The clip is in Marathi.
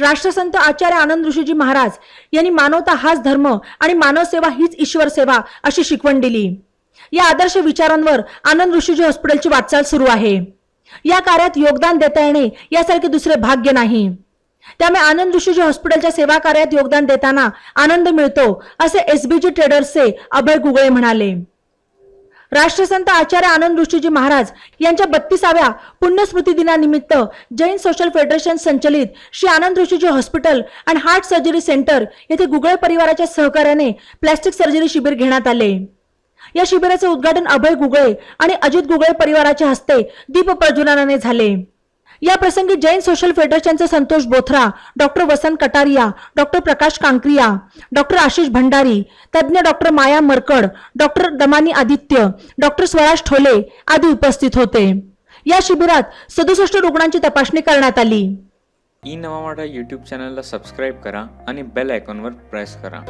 राष्ट्रसंत आचार्य आनंद ऋषीजी महाराज यांनी मानवता हाच धर्म आणि मानवसेवा हीच ईश्वर सेवा अशी शिकवण दिली. या आदर्श विचारांवर आनंद ऋषीजी हॉस्पिटलची वाटचाल सुरू आहे. या कार्यात योगदान देता येणे यासारखे दुसरे भाग्य नाही. त्यामुळे आनंद ऋषीजी हॉस्पिटलच्या सेवा कार्यात योगदान देताना आनंद मिळतो असे एसबीजी ट्रेडर्सचे अभय गुगळे म्हणाले. राष्ट्रसंत आचार्य आनंद ऋषीजी महाराज यांच्या बत्तीसाव्या पुण्यस्मृती दिनानिमित्त जैन सोशल फेडरेशन संचलित Shri Anand Rishiji hospital and heart surgery centre येथे गुगळे परिवाराच्या सहकार्याने प्लॅस्टिक सर्जरी शिबिर घेण्यात आले. या शिबिराचे उद्घाटन अभय गुगळे आणि अजित गुगळे परिवाराच्या हस्ते दीप प्रज्वलनाने झाले. या प्रसंगी Jain social फेडरेशनचे Santosh Bothra doctor Vasant Kataria doctor Prakash Kankariya doctor Ashish Bhandari तज्ज्ञ doctor Maya Markad doctor Damani Aditya doctor Swaraj Thole आदी उपस्थित होते. या शिबिरात सदुसष्ट रुग्णांची तपासणी करण्यात आली. ई नवा यूट्यूब चॅनलला सबस्क्राईब करा आणि बेल आयकॉनवर प्रेस करा.